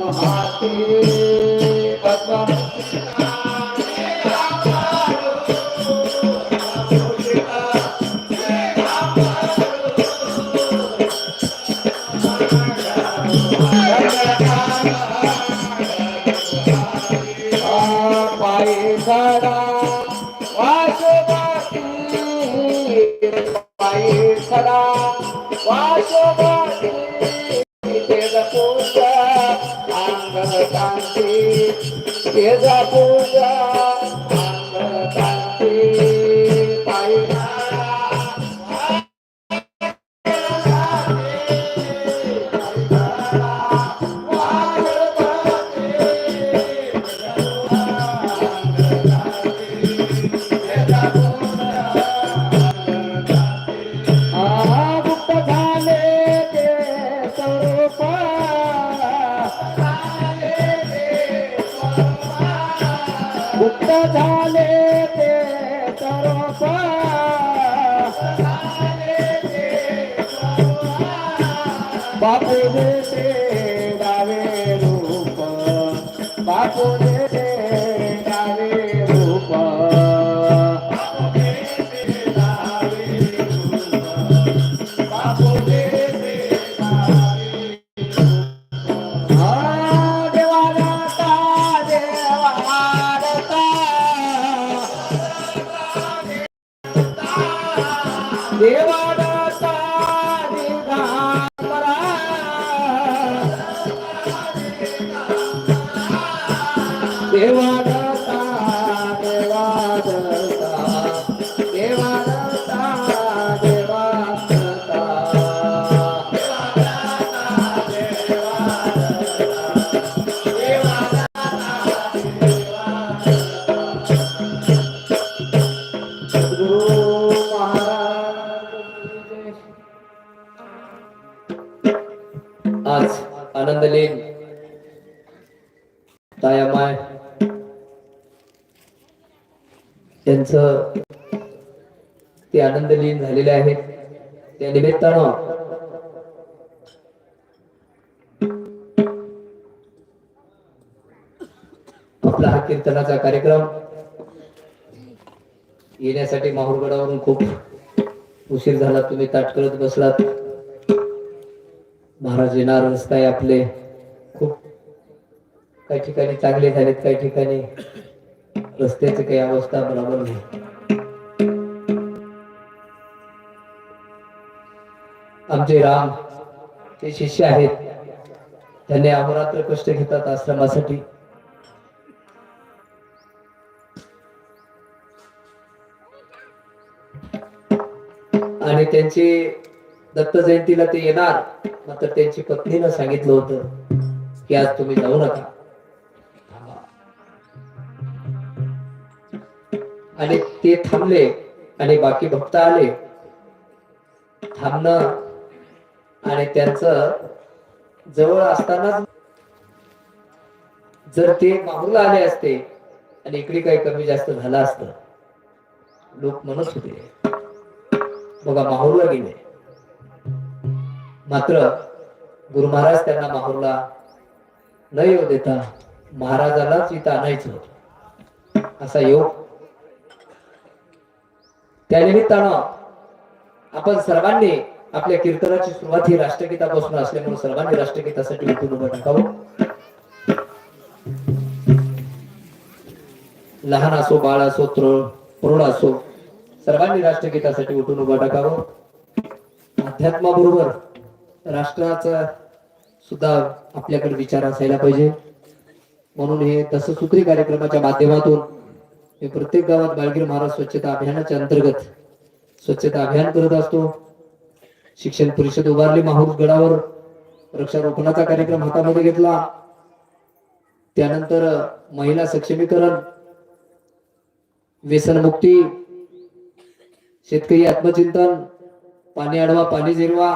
पायी దేవాడా आनंदलीन झालेले आहेत. त्या निमित्तानं आपला हा कीर्तनाचा कार्यक्रम येण्यासाठी माहूरगडावरून खूप उशीर झाला. तुम्ही ताट करत बसलात. महाराज येणार रस्ताय आपले खूप काही ठिकाणी चांगले झालेत काही ठिकाणी रस्त्याची काही अवस्था बरोबर नाही. आमचे राम ते शिष्य आहेत. त्यांनी अहोरात्र कष्ट घेतात आश्रमासाठी आणि त्यांचे दत्त जयंतीला ते येणार मात्र त्यांची पत्नीनं सांगितलं होतं की आज तुम्ही जाऊ नका. आणि ते थांबले आणि बाकी भक्त आले. थांबणं आणि त्यांचं जवळ असताना जर ते माहूरला आले असते आणि इकडे काही कमी जास्त झालं असतं लोक म्हणत होते बघा माहूरला गेले. मात्र गुरु महाराज त्यांना माहूरला न येऊ देता महाराजालाच इथं आणायचं असा योग. त्या निमित्तानं आपण सर्वांनी आपल्या कीर्तनाची सुरुवात ही राष्ट्रगीतापासून असल्यामुळे सर्वांनी राष्ट्रगीतासाठी उठून उभं टाकावं. लहान असो बाळ असो तरुण प्रौढ असो सर्वांनी राष्ट्रगीतासाठी उठून उभं टाकावं. अध्यात्माबरोबर राष्ट्राचा सुद्धा आपल्याकडे विचार असायला पाहिजे. म्हणून हे दससूत्री कार्यक्रमाच्या माध्यमातून हे प्रत्येक गावात बाळगीर महाराज स्वच्छता अभियानाच्या अंतर्गत स्वच्छता अभियान करत असतो. शिक्षण परिषद उभारली माहूर गडावर वृक्षारोपणाचा कार्यक्रम हातामध्ये घेतला. त्यानंतर महिला सक्षमीकरण व्यसनमुक्ती शेतकरी आत्मचिंतन पाणी अडवा पाणी जिरवा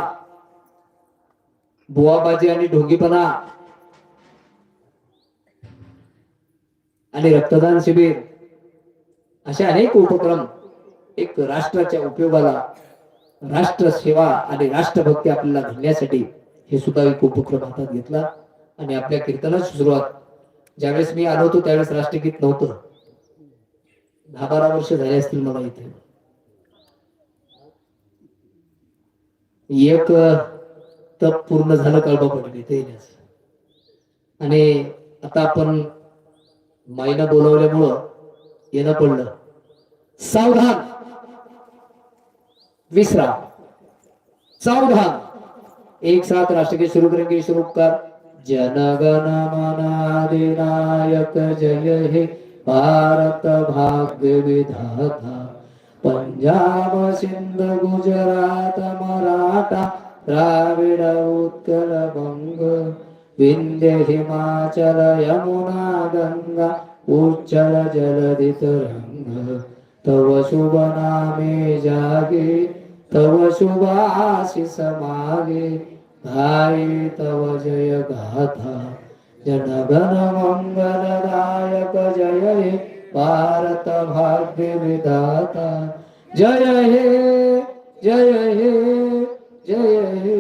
बुवाबाजी आणि ढोंगीपणा आणि रक्तदान शिबिर असे अनेक उपक्रम एक राष्ट्राच्या उपयोगाला राष्ट्र सेवा आणि राष्ट्रभक्ती आपल्याला घडण्यासाठी हे सुद्धा एक उपक्रम हातात घेतला आणि आपल्या कीर्तनाची सुरुवात ज्यावेळेस मी आलो होतो त्यावेळेस राष्ट्रगीत नव्हतं. दहा बारा वर्ष झाले असतील मला इथे. एक तप पूर्ण झालं कळबा पडली ते आणि आता आपण माईनं बोलवल्यामुळं येणं पडलं. सावधान! विश्राम सावधान. एक साथ राष्ट्रगीत शुरू करेंगे शुरू कर. जनगण मन जय हे भारत भाग्य विधाता. पंजाब सिंध गुजरात मराठा द्राविड उत्कल बंग विंध्य हिमाचल यमुना गंगा उच्चल जलदित रंग. तव शुभ नामे जागे. तव शुभ मागे तव जय गाथा। जनगण मंगलदायक जय हे भारत भाग्य विधाता। जय हे जय हे जय हे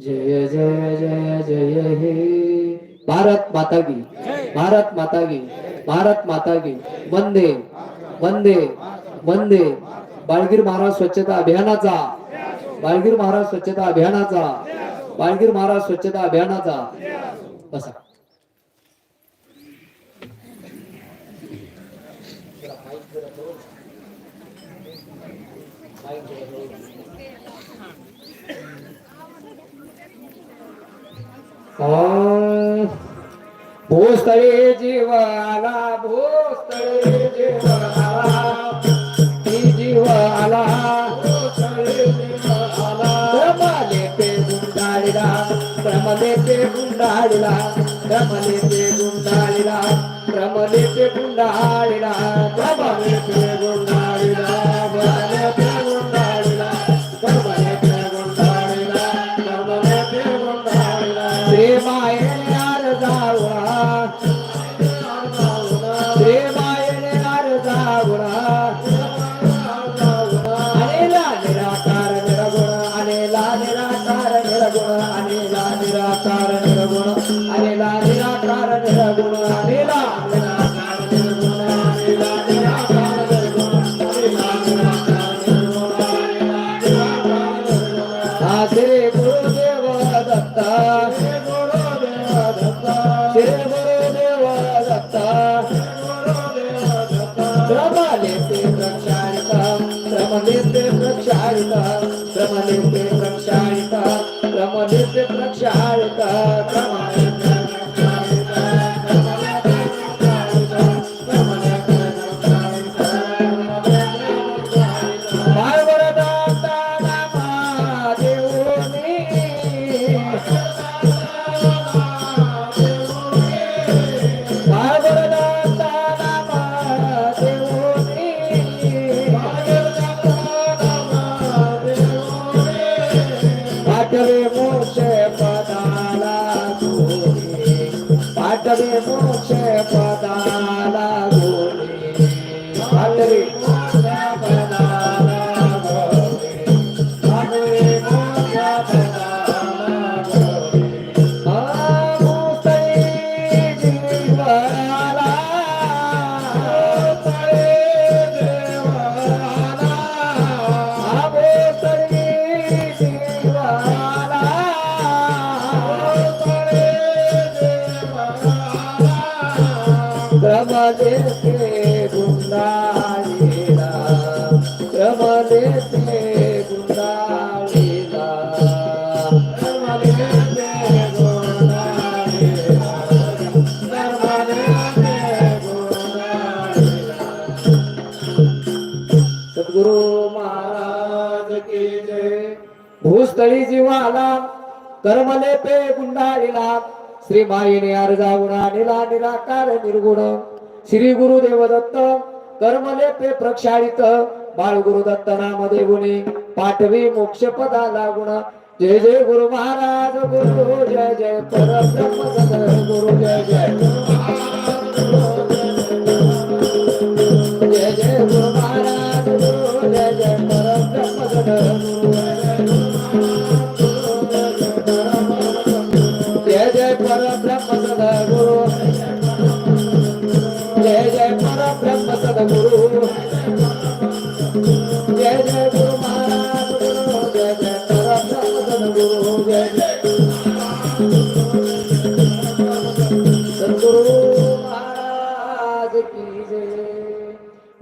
जय जय जय जय हे। भारत माता की भारत माता की भारत माता की। वंदे वंदे वंदे। बाळगीर महाराज स्वच्छता अभियानाचा. बाळगीर महाराज स्वच्छता अभियानाचा. बाळगीर महाराज स्वच्छता अभियानाचा. बसा. ओम जीवाला भूस्थळे आला. ब्रह्मले ते गुंडाळीला ब्रह्मले ते गुंडाळीला ब्रह्मले ते गुंडाळीला ब्रह्मले ते गुंडाळीला ब्रह्मले ते रमणीचे प्रक्षाळिता रमणीचे प्रक्षाळिता रमणी झाले ते गुंडाळीला श्री माईने अर्जावुना निला निराकार निर्गुण. श्री गुरुदेव दत्त कर्मले पे प्रक्षाळित. बाळ गुरु दत्त नाम देवुनी पाठवी मोक्ष पदा लागुण जय जय गुरु महाराज गुरु जय जय परब्रह्म गुरु जय जय जय.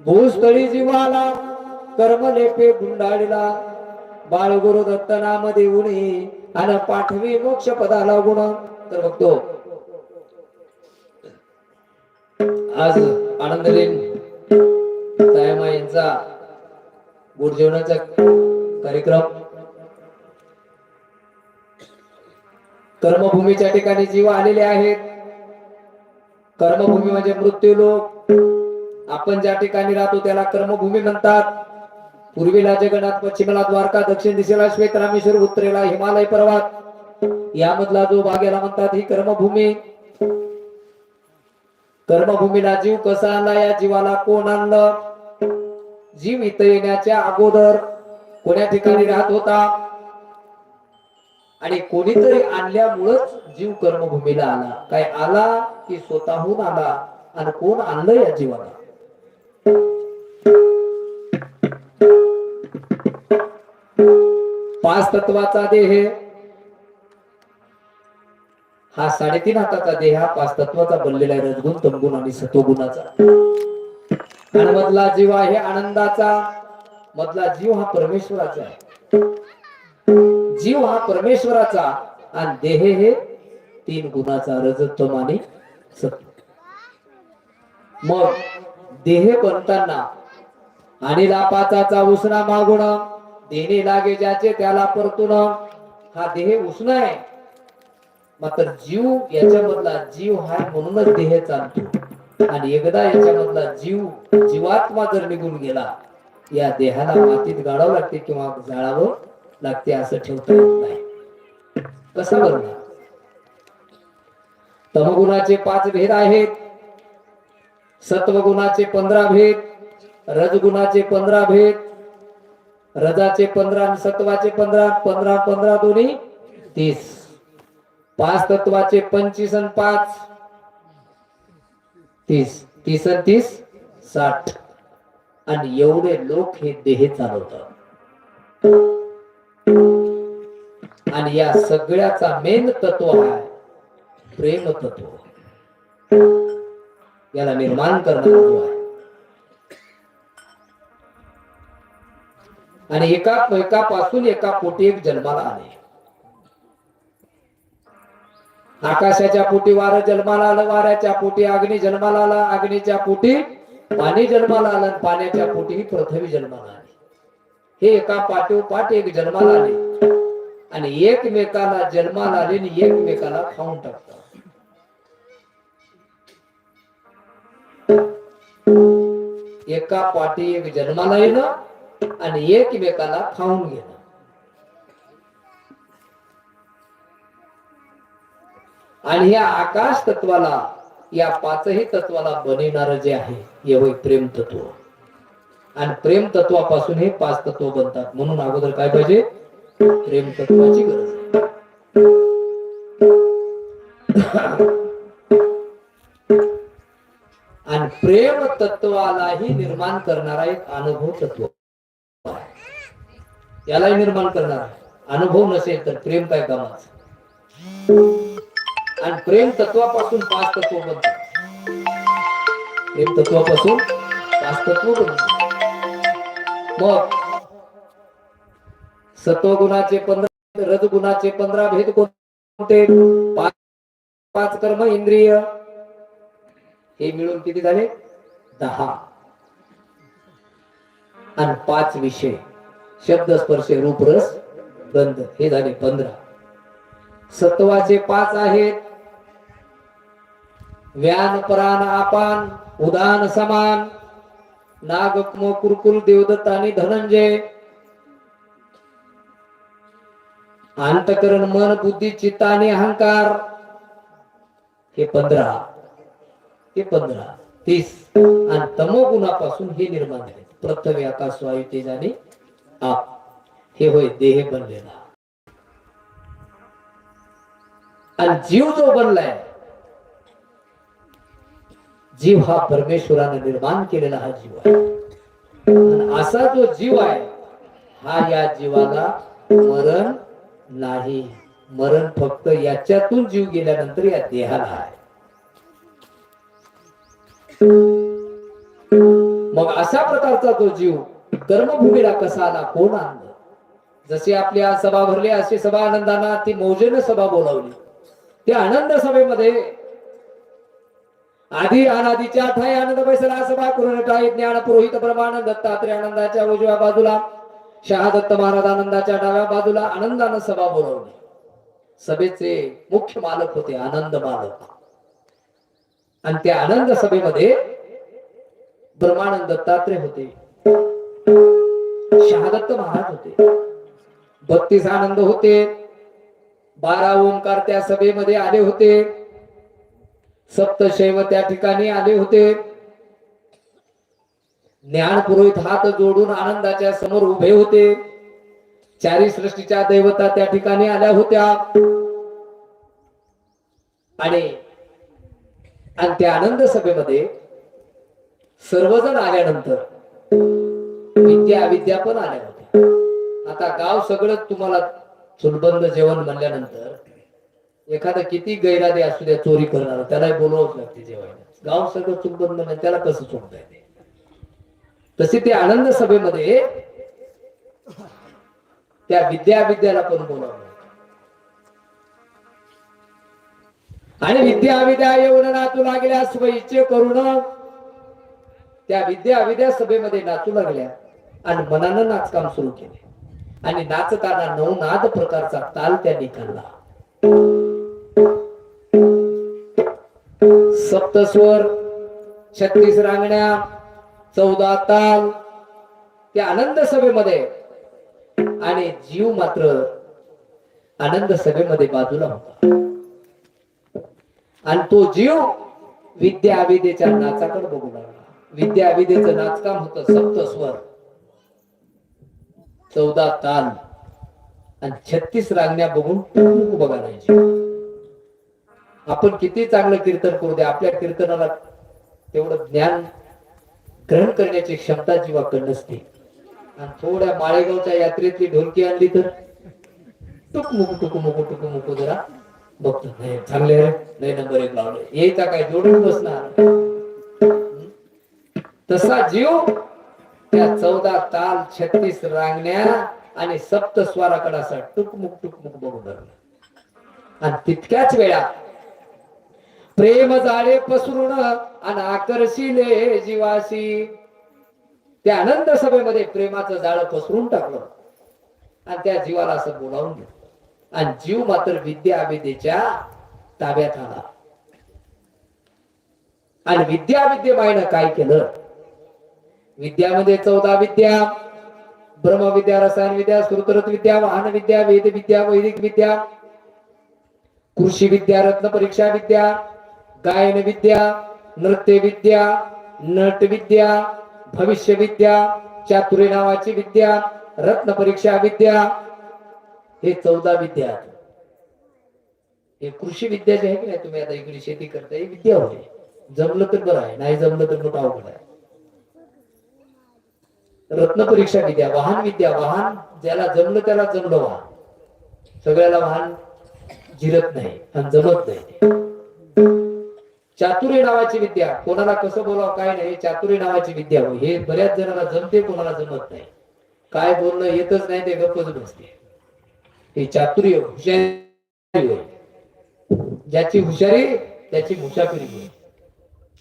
भूस्थळी जीवाला कर्मलेपे गुंडाळीला. बाळगुरु दत्त नाम देऊनी आणि पाठवी मोक्ष पदाला गुण. तर बघतो आज आनंदलीन तायमा यांचा गुरुजीवनाचा कार्यक्रम कर्मभूमीच्या ठिकाणी जीव आलेले आहेत. कर्मभूमी म्हणजे मृत्यू लोक. आपण ज्या ठिकाणी राहतो त्याला कर्मभूमी म्हणतात. पूर्वीला जगन्नाथ पश्चिमेला द्वारका दक्षिण दिशेला श्वेत रामेश्वर उत्तरेला हिमालय पर्वत. यामधला जो भागेला म्हणतात ही कर्मभूमी. कर्मभूमीला जीव कसा आणला? या जीवाला कोण आणलं? जीव इथं येण्याच्या अगोदर कोण्या ठिकाणी राहत होता? आणि कोणीतरी आणल्यामुळंच जीव कर्मभूमीला आला. काय आला की स्वतःहून आला? आणि कोण आणलं या जीवाला? पाच तत्वाचा देह. हा साडेतीन हाताचा देह हा पाच तत्वाचा बनलेला आहे रजगुण तमगुण आणि सत्वगुणाचा. आणि मधला जीव आहे आनंदाचा. मधला जीव हा परमेश्वराचा आहे. जीव हा परमेश्वराचा आणि देह हे तीन गुणाचा रजतम आणि सत्व. मग देह बनताना. आणि लापाचा उसना मागुण देणे लागे ज्याचे त्याला परतून हा देह उष्ण आहे. मात्र जीव याच्यामधला जीव हा म्हणूनच देह चालतो. आणि एकदा याच्यामधला जीव जीवात्मा जर निघून गेला या देहाला मातीत गाडावं लागते किंवा जाळावं लागते असं ठेवता येत नाही. कसं बनणार तमगुणाचे पाच भेद आहेत. सत्वगुणाचे पंधरा भेद रजगुणाचे पंधरा भेद रजाचे पंधरा आणि सत्वाचे पंधरा पंधरा पंधरा दोन्ही तीस. पाच तत्वाचे पंचवीस आणि पाच तीस. तीस आणि तीस साठ. आणि एवढे लोक हे देह चालवतात. आणि या सगळ्याचा मेन तत्व आहे प्रेम तत्व. याला निर्माण करणारा जो आहे. आणि एका एकापासून एका पोटी एक जन्माला आले. आकाशाच्या पोटी वारं जन्माला आलं वाऱ्याच्या पोटी अग्नी जन्माला आला अग्नीच्या पोटी पाणी जन्माला आलं आणि पाण्याच्या पोटी पृथ्वी जन्माला आली. हे एका पाठोपाठ एक जन्माला आले. आणि एकमेकाला जन्माला आले आणि एकमेकाला खाऊन टाकतात. एका पाठी एक जन्माला येणं आणि एकमेकाला खाऊन घेणं. आणि या आकाश तत्वाला या पाचही तत्वाला बनवणार जे आहे हे होय प्रेम तत्व. आणि प्रेम तत्वापासून हे पाच तत्व बनतात. म्हणून अगोदर काय पाहिजे? प्रेम तत्वाची गरज आहे. आणि प्रेम तत्वालाही निर्माण करणारा एक अनुभव तत्व यालाही निर्माण करणार अनुभव नसेल तर प्रेम काय कामाच? आणि प्रेम तत्वापासून पाच तत्व बनतात. प्रेम तत्वापासून पाच तत्व बनतात. मग सत्वगुणाचे पंधरा रजगुणाचे पंधरा भेद कोणते? पाच पाच कर्म इंद्रिय हे मिळून किती झाले? दहा. आणि पाच विषय. शब्द स्पर्श रूपरस गंध. हे झाले पंधरा. सत्वाचे पाच आहेत. व्यान परान आपान उदान समान. नागम कुरकुल देवदत्त आणि धनंजय. अंतकरण मन बुद्धी चित्त आणि अहंकार. हे पंधरा. ते पंधरा तीस. आणि तमोगुणापासून हे निर्माण झाले. प्रथम आकाश वायू तेज आणि आप. हे होय देह बनलेला. आणि जीव जो बनलाय जीव हा परमेश्वराने निर्माण केलेला हा जीव आहे. आणि असा जो जीव आहे हा या जीवाला मरण नाही. मरण फक्त याच्यातून जीव गेल्यानंतर या देहाला आहे. मग अशा प्रकारचा तो जीव कर्मभूमीला कसा आला? कोण आणलं? जशी आपल्या सभा भरली अशी सभा आनंदाना ती मौजेने सभा बोलावली. त्या आनंद सभेमध्ये आधी अनादीच्या ठाई आनंद बैसला सभा करून ठाई ज्ञान पुरोहित प्रमाण दत्तात्रय आनंदाच्या उजव्या बाजूला शहादत्त महाराज आनंदाच्या डाव्या बाजूला आनंदानं सभा बोलावली. सभेचे मुख्य मालक होते आनंद मालक. आणि त्या आनंद सभेमध्ये ब्रह्मानंद दत्तात्रय होते. शहादत्त महाराज होते. बत्तीस आनंद होते. बारा ओंकार त्या सभेमध्ये आले होते. सप्तशैव त्या ठिकाणी आले होते. ज्ञान पुरोहित हात जोडून आनंदाच्या समोर उभे होते. चारी सृष्टीच्या दैवता त्या ठिकाणी आल्या होत्या. आणि आणि त्या आनंद सभेमध्ये सर्वजण आल्यानंतर विद्या अविद्या पण आल्या होत्या. आता गाव सगळं तुम्हाला चुलबंद जेवण म्हणल्यानंतर एखादा किती गैरादे असू द्या चोरी करणार त्याला बोलवावंच लागते जेवायला. गाव सगळं चुलबंद नाही त्याला कसं सोडता येते? तसे ते आनंद सभेमध्ये त्या विद्या विद्याला पण बोलावलं. आणि विद्या अविद्या येऊन नाचू लागल्या इच्छे करून त्या विद्या अविद्या सभेमध्ये नाचू लागल्या आणि मनानं नाचकाम सुरू केले. आणि नाचताना नऊ नाद प्रकारचा ताल त्यांनी काढला. सप्तस्वर छत्तीस रांगण्या चौदा ताल त्या आनंद सभेमध्ये. आणि जीव मात्र आनंद सभेमध्ये बाजूला होता. आणि तो जीव विद्या अविद्येच्या नाचाकडे बघू लागला. विद्या अविद्येचं नाचकाम सप्त स्वर. चौदा ताल. आणि छत्तीस रांगण्या बघून टुकटुक बघा नाही आपण किती चांगलं कीर्तन करू द्या आपल्या कीर्तनाला तेवढं ज्ञान ग्रहण करण्याची क्षमता जीवाकडे नसते. आणि थोड्या माळेगावच्या यात्रेतली ढोलकी आणली तर टुकमुक टुकमुक टुकमुक जरा बघतो नाही चांगले नाही नंबर एक लावले. यायचा काय जोडून बसणार? तसा जीव त्या चौदा ताल छत्तीस रांगण्या आणि सप्त स्वाराकडे असा टुकमुक टुकमुक बघू लागला आणि तितक्याच वेळा प्रेम जाळे पसरून आणि आकर्षिले जीवाशी. त्या आनंद सभेमध्ये प्रेमाचं जाळं पसरून टाकलं. आणि त्या जीवाला असं बोलावून घेतलं. आणि जीव मात्र विद्या अविद्येच्या ताब्यात आला आणि विद्या विद्यमायनं काय केलं? विद्यामध्ये चौदा विद्या ब्रह्मविद्या रसायन विद्या सुरतरत विद्या वाहन विद्या वेद विद्या वैदिक विद्या कृषी विद्या रत्न परीक्षा विद्या गायन विद्या नृत्य विद्या नट विद्या भविष्य विद्या चातुर्य नावाची विद्या रत्न परीक्षा विद्या हे चौदा विद्या हे कृषी विद्या जे आहे की नाही तुम्ही आता इकडे शेती करता ही विद्या होते जमलं तर बरं आहे नाही जमलं तर मोठा अवघड आहे. रत्न परीक्षा विद्या वाहन विद्या वाहन ज्याला जमलं त्याला जमलं वाहन. सगळ्याला वाहन जिरत नाही आणि जमत नाही. चातुर्य नावाची विद्या कोणाला कसं बोलावं काय नाही चातुर्य नावाची विद्या होय. हे बऱ्याच जणांना जमते कोणाला जमत नाही. काय बोलणं येतच नाही ते गप्पच बसते. हे चातुर्य हुशारी ज्याची हुशारी त्याची मुसाफिरी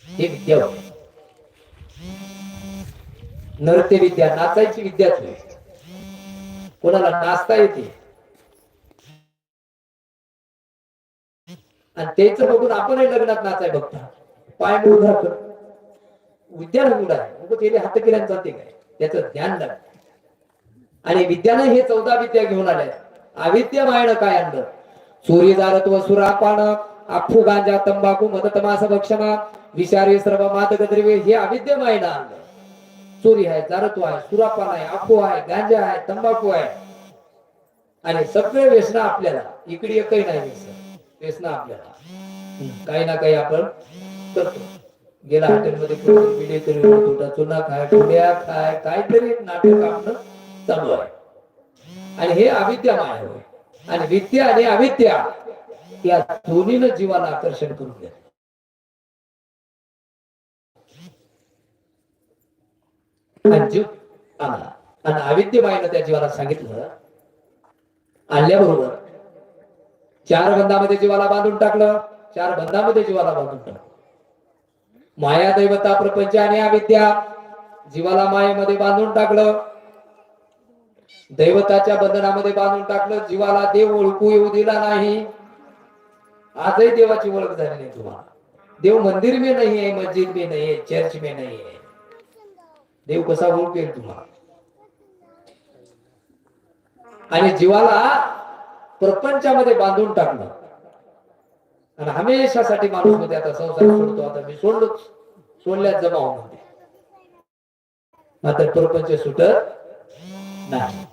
हे विद्या नृत्य विद्या नाचायची विद्याच होय. कोणाला नाचता येते? आणि तेच बघून आपणही लग्नात नाचाय बघता. पाय मुळा विद्यान विद्या मुळ आहे त्याने हात केल्यानं जाते काय? त्याचं ध्यान लागतं आणि विद्यानं हे चौदा विद्या घेऊन आल्या अविद्या मायनं काय आणलं? चोरी दारत्व सुरापान अफू गांजा तंबाखू मदतमास भक्षणा विषारी सर्व मादक द्रव्य हे अविद्या मायनं आणलं. चोरी आहे जारत्व आहे सुरापान आहे अफू आहे गांजा आहे तंबाखू आहे. आणि सगळे व्यसन आपल्याला. इकडे एकही नाही व्यसन. आपल्याला. काही ना काही आपण करतो. गेला हॉटेलमध्ये कुठेतरी तरी चुना खाय पुड्या खाय काहीतरी नाटक आपलं चालू आहे. आणि हे अविद्या माया होय. आणि विद्या आणि अविद्या या दोन्हीनं जीवाला आकर्षण करून घ्या. आणि जीव आला आणि त्या जीवाला सांगितलं आणल्याबरोबर चार बंधामध्ये जीवाला बांधून टाकलं चार बंधामध्ये जीवाला बांधून टाकलं. माया दैवता प्रपंच आणि अविद्या जीवाला मायेमध्ये बांधून टाकलं. दैवताच्या बंधनामध्ये बांधून टाकलं जीवाला देव ओळखू येऊ दिला नाही. आजही देवाची ओळख झाली नाही तुम्हाला. देव मंदिर मे नाही आहे मस्जिद मे नाही आहे चर्च मे नाही आहे. देव कसा ओळखेल तुम्हाला? आणि जीवाला प्रपंचामध्ये बांधून टाकलं. आणि हमेशासाठी माणूसमध्ये आता संसार सोडतो आता मी सोडलोच. सोडल्यात जमा म्हणते मात्र प्रपंच सुटत नाही.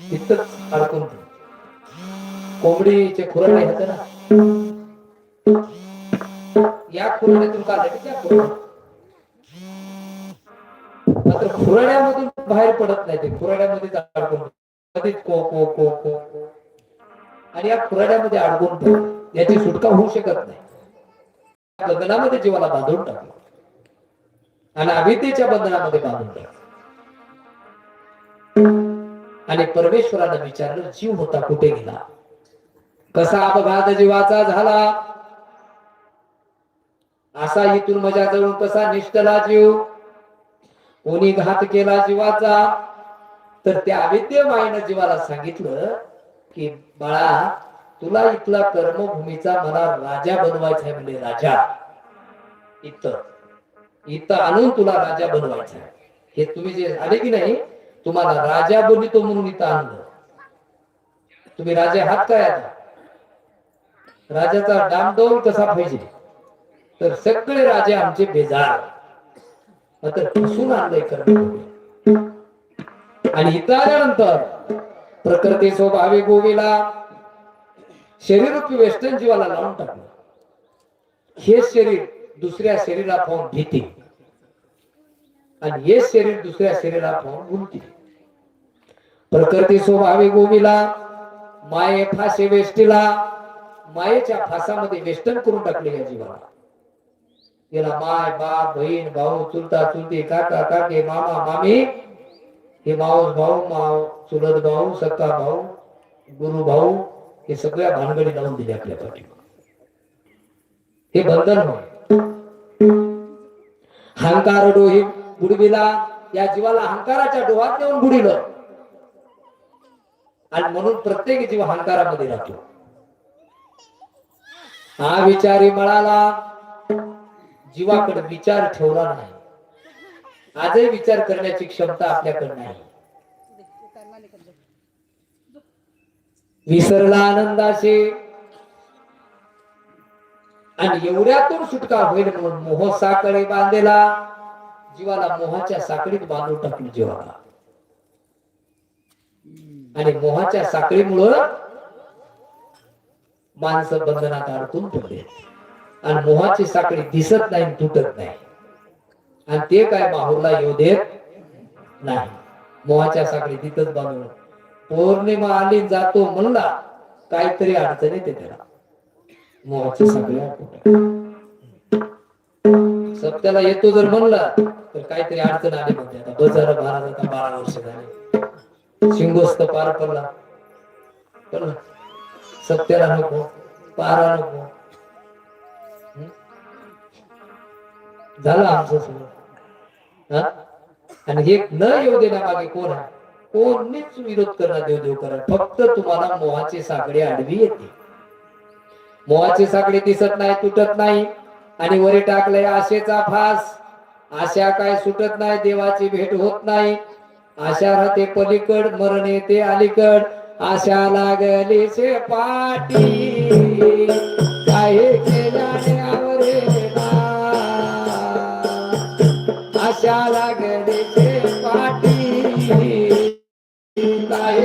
तिथंच अडकून कोंबडीचे खुराडे आहेत ना. या खुराड्यातून काढलं की त्या खुराड्यात मात्र खुराड्यामधून बाहेर पडत नाही ते. खुराड्यामध्येच अडकून मध्येच को को को को को. आणि या खुराड्यामध्ये अडकून याची सुटका होऊ शकत नाही. बंधनामध्ये जीवाला बांधून टाकलं आणि अभितेच्या बंधनामध्ये बांधून टाकलं आणि परमेश्वरानं विचारलं जीव होता कुठे गेला? कसा अपघात जीवाचा झाला? असा इथून मजा जवळून कसा निष्ठला जीव? कोणी घात केला जीवाचा? तर त्या अविद्य मायनं जीवाला सांगितलं की बाळा तुला इथला कर्मभूमीचा मला राजा बनवायचा आहे म्हणजे राजा. इथं. इथं आणून तुला राजा बनवायचा आहे. हे तुम्ही जे आले की नाही तुम्हाला राजा बोलितो म्हणून इथं आणलं. तुम्ही राजे हात काय आता राजाचा डामडोल कसा पाहिजे. तर सगळे राजे आमचे बेजार. आता ठसून आणलंय कर आणि इथं आल्यानंतर प्रकृती स्वभावे गोवीला शरीरूपी वेस्टर्न जीवाला लावून टाकलं. हे शरीर दुसऱ्या शरीराला पाहून भीती. आणि हे शरीर दुसऱ्या शरीराला पाहून उलटी. प्रकृती स्वभावी गोवीला माये फासे वेष्टीला मायेच्या फासामध्ये वेष्टन करून टाकले या जीवाला. याला माय बाप बहीण भाऊ चुलता चुलती काका काके मामा मामी हे माऊस भाऊ माव चुलत भाऊ सक्का भाऊ गुरु भाऊ हे सगळ्या भानगडी लावून दिले आपल्या पाठी हे बंधन होय. हंकार डोही बुडविला या जीवाला अहंकाराच्या डोहात नेऊन बुडिलं आणि म्हणून प्रत्येक जीव अहंकारामध्ये राहतो. हा विचारी मळाला. जीवाकडे विचार ठेवला नाही. आजही विचार करण्याची क्षमता आपल्याकडे नाही. विसरला आनंदाशी. आणि एवढ्यातून सुटका होईल म्हणून मोह बांधलेला जीवाला मोहाच्या साखळीत बांधून टाकली जीवाला आणि मोहाच्या साखळीमुळं माणसं बंधनात अडकून ठेवले. आणि मोहाची साखळी दिसत नाही तुटत नाही. आणि ते काय माहूरला येऊ देत नाही. मोहाच्या साखळी तिथंच बांधून. पौर्णिमा आली जातो म्हणला काहीतरी अडचण येते त्याला. मोहाची साखळी सत्याला येतो जर म्हणला तर काहीतरी अडचण आली म्हणते. आता बजार बारा आता बारा वर्ष झाले. शिंगोस्त पार पडला. सत्याला नको. पारा नको. झालं आमचं सगळं हा? आणि हे न येऊ देण्यामागे कोण आहे? कोणीच विरोध करणार देव देव करा फक्त तुम्हाला मोहाची साखळी आडवी येते. मोहाची साखळी दिसत नाही तुटत नाही. आणि वरी टाकलंय आशेचा फास. आशा काय सुटत नाही देवाची भेट होत नाही. आशा राहते पलीकड मरण येते अलीकड. आशा लागली से पाटी. काय आशा लागली से पाटी. काय